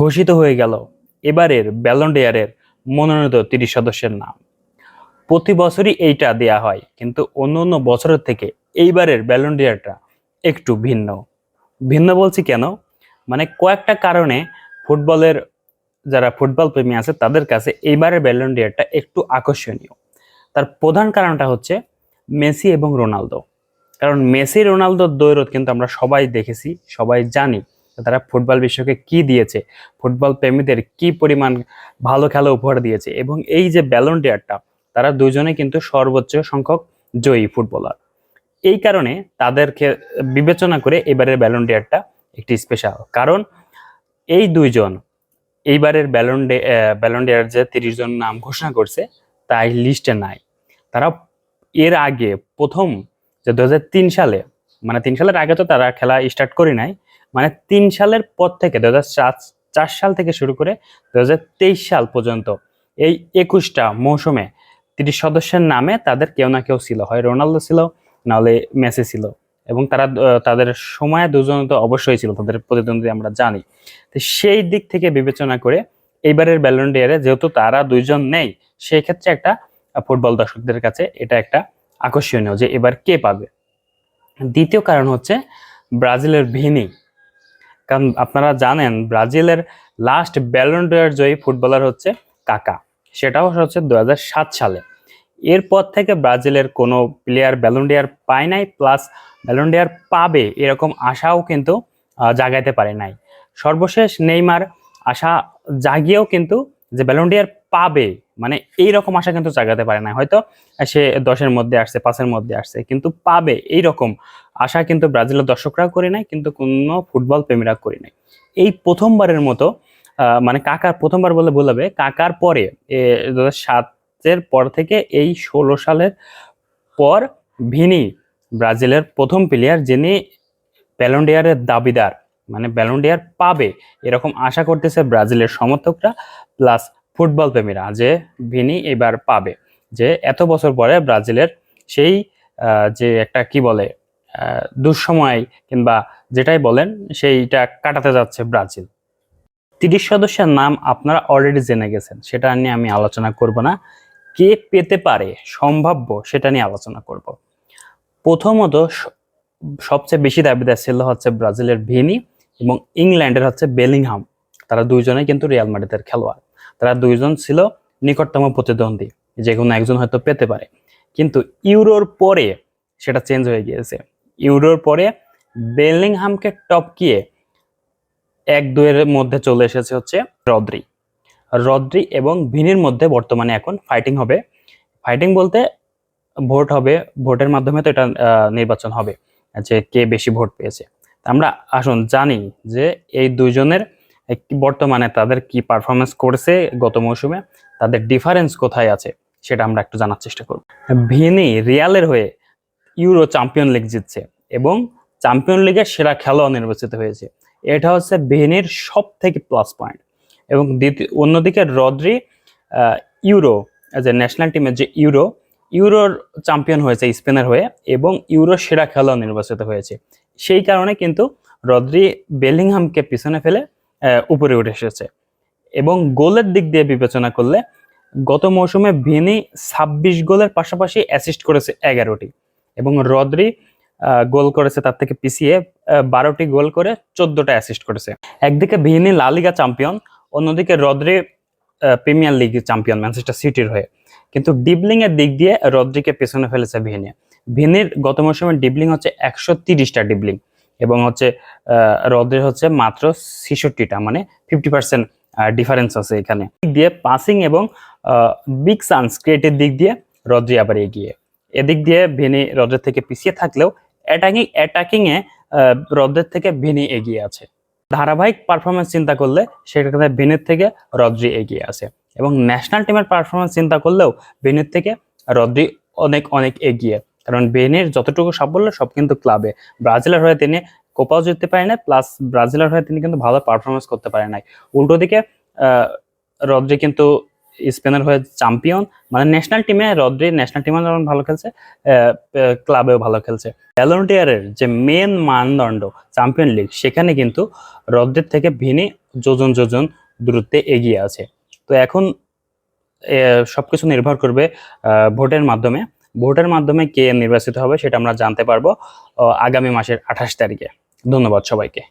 ঘোষিত হয়ে গেল এবারের ব্যালন্ডিয়ারের মনোনীত তিরিশ সদস্যের নাম। প্রতি বছরই এইটা দেয়া হয়, কিন্তু অন্য অন্য বছরের থেকে এইবারের ব্যালন্ডিয়ারটা একটু ভিন্ন। ভিন্ন বলছি কেন? মানে কয়েকটা কারণে ফুটবলের যারা ফুটবল প্রেমী আছে, তাদের কাছে এইবারের ব্যালন্ডিয়ারটা একটু আকর্ষণীয়। তার প্রধান কারণটা হচ্ছে মেসি এবং রোনালদো। কারণ মেসি রোনালদোর দৈরত কিন্তু আমরা সবাই দেখেছি, সবাই জানি। তারা ফুটবল বিশ্বকে কি দিয়েছে? ফুটবল প্রেমীদের কি পরিমাণ ভালো খেলা উপহার দিয়েছে? এবং এই যে ব্যালন ডিয়ারটা তারা দুজনে কিন্তু সর্বোচ্চ সংখ্যক জয়ী ফুটবলার। এই কারণে তাদেরকে বিবেচনা করে এবারের ব্যালন ডিয়ারটা একটি স্পেশাল কারণ এই দুইজন এইবারের ব্যালন ডে ব্যালন ডিয়ার যে তিরিশ জন নাম ঘোষণা করছে, তাই লিস্টে নাই। তারা এর আগে প্রথম যে দু হাজার তিন সালে মানে তিন সালের আগে তো তারা খেলা স্টার্ট করে নাই মানে তিন সালের পর থেকে দু চার সাল থেকে শুরু করে দু হাজার তেইশ সাল পর্যন্ত এই একুশটা মৌসুমে তিরিশ সদস্যের নামে তাদের কেউ না কেউ ছিল। হয় রোনালদো ছিল নাহলে মেসি ছিল। এবং তারা তাদের সময় দুজন তো অবশ্যই ছিল, তাদের প্রতিদ্বন্দ্বী আমরা জানি। তো সেই দিক থেকে বিবেচনা করে এইবারের ব্যালন্ডিয়ারে যেহেতু তারা দুইজন নেই সেই ক্ষেত্রে একটা ফুটবল দর্শকদের কাছে এটা একটা আকর্ষণীয় যে এবার কে পাবে। দ্বিতীয় কারণ হচ্ছে ব্রাজিলের ভিনি কারণ আপনারা জানেন ব্রাজিলের লাস্ট ব্যালন্ডিয়ার জয়ী ফুটবলার হচ্ছে কাকা। সেটাও হচ্ছে দু হাজার সাত সালে। এরপর থেকে ব্রাজিলের কোনো প্লেয়ার ব্যালন্ডিয়ার পায় নাই প্লাস ব্যালন্ডিয়ার পাবে এরকম আশাও কিন্তু জাগাইতে পারে নাই। সর্বশেষ নেইমার আশা জাগিয়েও কিন্তু যে ব্যালন্ডিয়ার পাবে মানে এই রকম আশা কিন্তু জাগাতে পারে না হয়তো সে দশের মধ্যে আসছে, পাঁচের মধ্যে আসছে, কিন্তু পাবে এই রকম আশা কিন্তু ব্রাজিলের দর্শকরাও করে নাই, কিন্তু কোনো ফুটবল প্রেমীরা করে নাই। এই প্রথমবারের মতো মানে কাকার প্রথমবার বলে বলবে কাকার পরে দু সাতের পর থেকে এই ষোলো সালের পর ভিনি ব্রাজিলের প্রথম প্লেয়ার যিনি ব্যালন্ডিয়ারের দাবিদার মানে ব্যালন্ডিয়ার পাবে, এরকম আশা করতেছে ব্রাজিলের সমর্থকরা প্লাস ফুটবল প্রেমীরা যে ভিনি এবার পাবে। যে এত বছর পরে ব্রাজিলের সেই যে একটা কি বলে দুঃসময় কিংবা যেটাই বলেন, সেইটা কাটাতে যাচ্ছে ব্রাজিল। তিরিশ সদস্যের নাম আপনারা অলরেডি জেনে গেছেন, সেটা নিয়ে আমি আলোচনা করব না। কে পেতে পারে, সম্ভাব্য, সেটা নিয়ে আলোচনা করব। প্রথমত সবচেয়ে বেশি দাবিদার ছিল হচ্ছে ব্রাজিলের ভিনি এবং ইংল্যান্ডের হচ্ছে বেলিংহাম। তারা দুইজনে কিন্তু রিয়াল মাদ্রিদের খেলোয়াড়। তারা দুইজন ছিল নিকটতম প্রতিদ্বন্দ্বী, যে কোনো একজন হয়তো পেতে পারে। কিন্তু ইউরোর পরে সেটা চেঞ্জ হয়ে গিয়েছে। ইউরোর পরে বেলিংহামকে টপকিয়ে এক দুয়ের মধ্যে চলে এসেছে হচ্ছে রদ্রি। রদ্রি এবং ভিনির মধ্যে বর্তমানে এখন ফাইটিং হবে। ফাইটিং বলতে ভোট হবে, ভোটের মাধ্যমে তো এটা নির্বাচন হবে, যে কে বেশি ভোট পেয়েছে। আমরা আসুন জানি যে এই দুইজনের একটি বর্তমানে তাদের কি পারফরমেন্স করেছে গত মৌসুমে, তাদের ডিফারেন্স কোথায় আছে, সেটা আমরা একটু জানার চেষ্টা করব। ভিনি রিয়ালের হয়ে ইউরো চ্যাম্পিয়ন লিগ জিতছে এবং চ্যাম্পিয়ন লিগের সেরা খেলোয়াড় নির্বাচিত হয়েছে। এটা হচ্ছে ভিনির সব থেকে প্লাস পয়েন্ট এবং দ্বিতীয়, অন্যদিকে রদ্রি ইউরো যে ন্যাশনাল টিমের যে ইউরো, ইউরোর চ্যাম্পিয়ন হয়েছে স্পেনের হয়ে এবং ইউরো সেরা খেলোয়াড় নির্বাচিত হয়েছে। সেই কারণে কিন্তু রদ্রি বেলিংহামকে পিছনে ফেলে উপরে উঠে এসেছে এবং গোলের দিক দিয়ে বিবেচনা করলে গত মৌসুমে ভিনি ছাব্বিশ গোলের পাশাপাশি অ্যাসিস্ট করেছে এগারোটি। এবং রদ্রি গোল করেছে তার থেকে পিছিয়ে বারোটি গোল করে চোদ্দটা অ্যাসিস্ট করেছে। একদিকে ভিনি লালিগা চ্যাম্পিয়ন অন্যদিকে Rodri premier league champion Manchester সিটির হয়ে। কিন্তু ডিবলিং এর দিক দিয়ে রদ্রিকে পেছনে ফেলেছে ভিনি ভিনির গত মৌসুমে ডিবলিং হচ্ছে একশো তিরিশটা ডিবলিং এবং হচ্ছে আহ, রদ্রির হচ্ছে মাত্র ছেষট্টিটা মানে ফিফটি পার্সেন্ট ডিফারেন্স আছে এখানে। দিক দিয়ে পাসিং এবং বিগ চান্স ক্রিয়েটের দিক দিয়ে রদ্রি আবার এগিয়ে। এদিক দিয়ে ভিনি রদ্রের থেকে পিছিয়ে থাকলেও অ্যাটাকিং অ্যাটাকিং এ আহ, রদ্রের থেকে ভিনি এগিয়ে আছে। ধারাবাহিক পারফরমেন্স চিন্তা করলে সেক্ষেত্রে ভিনের থেকে রদ্রি এগিয়ে আছে এবং ন্যাশনাল টিমের পারফরমেন্স চিন্তা করলেও ভিনের থেকে রদ্রি অনেক অনেক এগিয়ে। কারণ বেনের যতটুকু সাফল্য সব কিন্তু ক্লাবে ব্রাজিলের হয়ে তিনি কোপাও জিততে পারে না প্লাস ব্রাজিলের হয়ে তিনি কিন্তু ভালো পারফরমেন্স করতে পারে নাই। উল্টো দিকে রদ্রি কিন্তু স্পেনের হয়ে চ্যাম্পিয়ন। মানে ন্যাশনাল টিমে রদ্রি ন্যাশনাল টিমে যেমন ভালো খেলছে ক্লাবেও ভালো খেলছে। ভ্যালন্টিয়ারের যে মেন মানদণ্ড চ্যাম্পিয়ন লিগ সেখানে কিন্তু রদ্রির থেকে ভিনি যোজন যোজন দূরত্বে এগিয়ে আছে। তো এখন সবকিছু নির্ভর করবে ভোটের মাধ্যমে। ভোটের মাধ্যমে কে নির্বাচিত হবে সেটা আমরা জানতে পারব আগামী মাসের আঠাশ তারিখে। ধন্যবাদ সবাইকে।